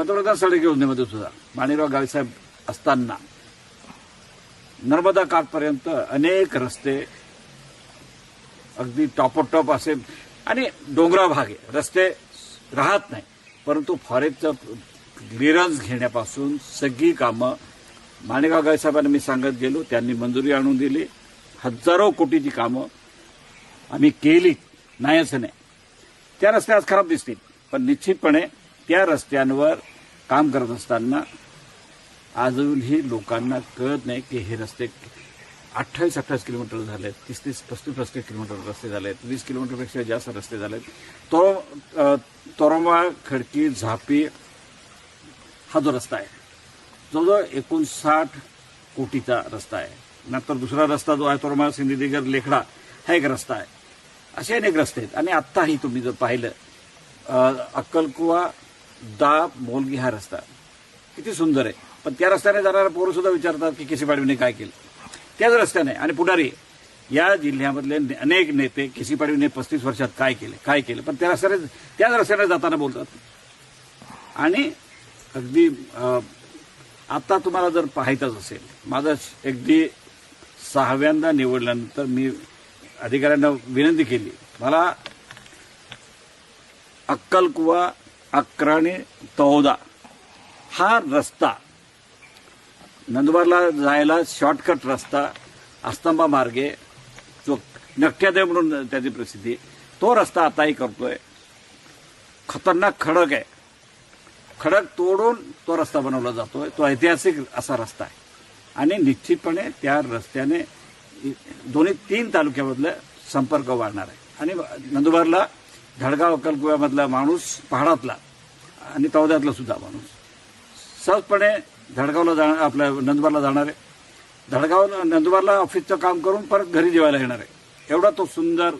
पंतप्रधान सडक योजनेमध्ये सुद्धा माणिकराव गावीसाहेब असताना. नर्मदा काठपर्यंत अनेक रस्ते अगदी टॉपोटॉप असे आणि डोंगरा भाग आहे. रस्ते राहत नाही. परंतु फॉरेस्टचं क्लिअरन्स घेण्यापासून सगळी कामं माणिकराव गायसाहेबांना मी सांगत गेलो. त्यांनी मंजुरी आणून दिली. हजारो कोटीची कामं आम्ही केली. नाही असं नाही. त्या रस्ते आज खराब दिसतील. पण निश्चितपणे त्या रस्त्यांवर काम करत असताना अजूनही लोकांना कळत नाही की हे रस्ते अठ्ठावीस अठ्ठावीस किलोमीटर झालेत तीस तीस पस्तीस पस्तीस किलोमीटर रस्ते झालेत वीस किलोमीटरपेक्षा जास्त रस्ते झालेत. तो अ, तोरंबा खडकी झापी हा जो रस्ता आहे जवळजवळ एकोणसाठ कोटीचा रस्ता आहे. नंतर दुसरा रस्ता जो आहे तोरमा सिंधुदुर्ग लेखडा हा एक रस्ता आहे. असे अनेक रस्ते आहेत. आणि आत्ताही तुम्ही जर पाहिलं अक्कलकुवा दा मोलगी हा रस्ता. किती सुंदर आहे. पण त्या रस्त्याने जाणारा पोरं सुद्धा विचारतात की केसी पाडवीने काय केलं. त्याच रस्त्याने आणि पुढारी या जिल्ह्यामधले अनेक नेते केसी पाडवीने पस्तीस वर्षात काय केले काय केलं. पण त्या रस्त्याने त्याच रस्त्याने जाताना बोलतात. आणि अगदी आता तुम्हाला जर पाहायचंच असेल माझं अगदी सहाव्यांदा निवडल्यानंतर मी अधिकाऱ्यांना विनंती केली. मला अक्कलकुवा अक्राणी तौदा हा रस्ता नंदुरबारला जायला शॉर्टकट रस्ता अस्तंबा मार्गे जो नक्ट्यादेव म्हणून त्याची प्रसिद्धी तो रस्ता आताही करतोय. खतरनाक खडक आहे. खडक तोडून तो रस्ता बनवला जातोय. तो ऐतिहासिक असा रस्ता आहे. आणि निश्चितपणे त्या रस्त्याने दोन्ही तीन तालुक्यामधलं संपर्क वाढणार आहे. आणि नंदुरबारला धडगाव अक्कलकुव्यामधला माणूस पहाडातला आणि तौद्यातला सुद्धा माणूस. सहजपणे धडगावला जाणार आपल्या नंदुरबारला जाणार आहे. धडगाव नंदुरबारला ऑफिसचं काम करून परत घरी जेवायला येणार आहे. एवढा तो सुंदर